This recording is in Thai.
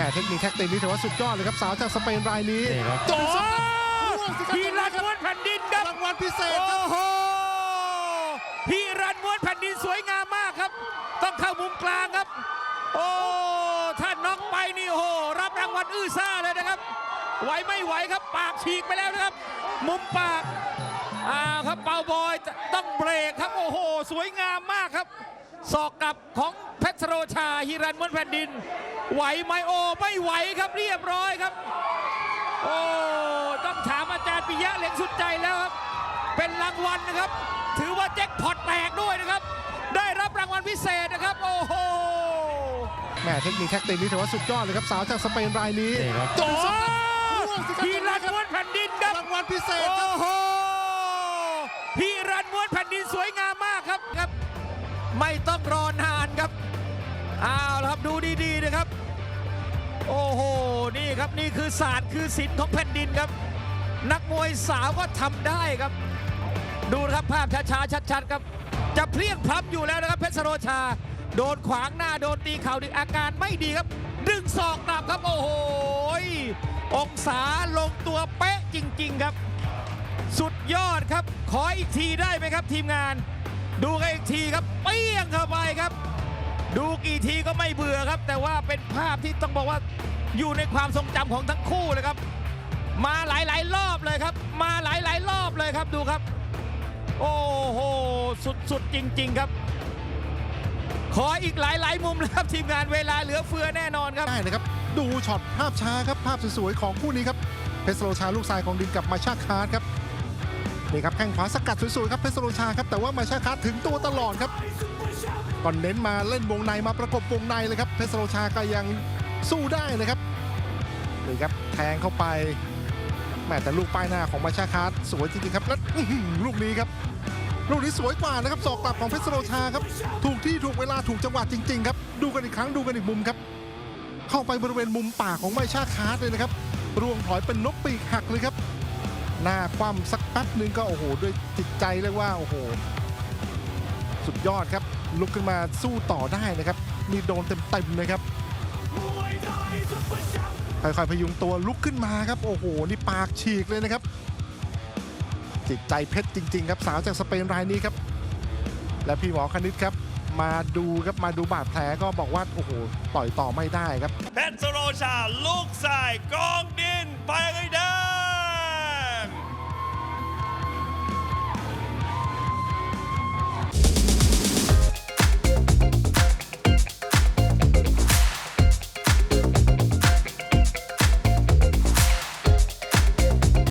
ม่เทคนิคแท็กติกนี่ถือว่าสุดยอดเลยครับสาวจากสเปนรายนี้นี่ครับโอ้โอ้พี่รันม้วนแผ่นดินครับ รางวัลพิเศษคโอ้รับโหพี่รันม้วนแผ่นดินสวยงามมากครับ ต้องเข้ามุมกลางครับ โอ้ถ้าน็อกไปนี่โอ้โหรับรางวัลอื้อซ่าเลยนะครับ ไหวไม่ไหวครับ ปากฉีกไปแล้วนะครับ มุมปากอ่าครับเปาบอยต้องเบรกครับ โอ้โห สวยงามมากครับ ศอกกลับของเพชรโรชาฮิรันม้วนแผ่นดิน ไหวไหมโอ้ไม่ไหวครับเรียบร้อยครับ โอ้ต้องถามอาจารย์ปิยะเหล็งสุดใจแล้วครับ เป็นรางวัลนะครับ ถือว่าแจ็คพอตแตกด้วยนะครับ ได้รับรางวัลพิเศษนะครับ โอ้โหแม่เทคนิคแท็กติกนี่ถือว่าสุดยอดเลยครับสาวจากสเปนรายนี้นี่ครับ โอ้พี่รันม้วนแผ่นดินครับ รางวัลพิเศษคโอ้รับโหพี่รันม้วนแผ่นดินสวยงาม ไม่ต้องรอนานครับเอาละครับดูดีๆนะครับ โอ้โห นี่ครับนี่คือศาสตร์คือศิลป์ของแผ่นดินครับ นักมวยสาวก็ทำได้ครับ ดูครับภาพช้าๆชัดๆครับ จะเพลียงพล้ำอยู่แล้วนะครับเพชรโรชา โดนขวางหน้าโดนตีเข่าดึงอาการไม่ดีครับ ดึงศอกกลับครับโอ้โหองศาลงตัวเป๊ะจริง ๆครับ สุดยอดครับ ขออีกทีได้ไหมครับทีมงาน ดูกันอีกทีครับเปี้ยงเข้าไปครับ ดูกี่ทีก็ไม่เบื่อครับ แต่ว่าเป็นภาพที่ต้องบอกว่าอยู่ในความทรงจำของทั้งคู่เลยครับ มาหลายๆรอบเลยครับ มาหลายๆรอบเลยครับดูครับ โอ้โหสุดๆจริง ๆ ครับ ขออีกหลายๆมุมเลยครับทีมงานเวลาเหลือเฟือแน่นอนครับได้เลยครับ ดูช็อตภาพช้าครับภาพสวยๆของคู่นี้ครับเพชรโรชาลูกชายของดินกับมาชาคาร์ครับ นี่ครับแข้งขวาสกัดสวยๆครับเพชรโรชาครับแต่ว่ามาชาคาร์ดถึงตัวตลอดครับก่อนเน้นมาเล่นวงในมาประกบวงในเลยครับเพชรโรชาก็ยังสู้ได้เลยครับนี่ครับแทงเข้าไปแม่แต่ลูกป้ายหน้าของมาชาคาร์ดสวยจริงๆครับแล้วลูกนี้ครับลูกนี้สวยกว่านะครับศอกกลับของเพชรโรชาครับถูกที่ถูกเวลาถูกจังหวะจริง ๆ ครับ ดูกันอีกครั้งดูกันอีกมุมครับ เข้าไปบริเวณมุมปากของไมชาคาร์ดเลยนะครับ รวงถอยเป็นนกปีกหักเลยครับ หน้าคว่ำสักแป๊บหนึงก็โอ้โหด้วยจิตใจเรียกว่าโอ้โห สุดยอดครับ ลุกขึ้นมาสู้ต่อได้นะครับมีโดนเต็มๆนะครับค่อยๆพยุงตัวลุกขึ้นมาครับ โอ้โห นี่ปากฉีกเลยนะครับ จิตใจเพชรจริง ๆ ครับ สาวจากสเปนรายนี้ครับ และพี่หมอคณิตครับ มาดูครับมาดูบาดแผลก็บอกว่า โอ้โห ต่อยต่อไม่ได้ครับเพชรโรชา ลูกสายกองดินไปเลยเด้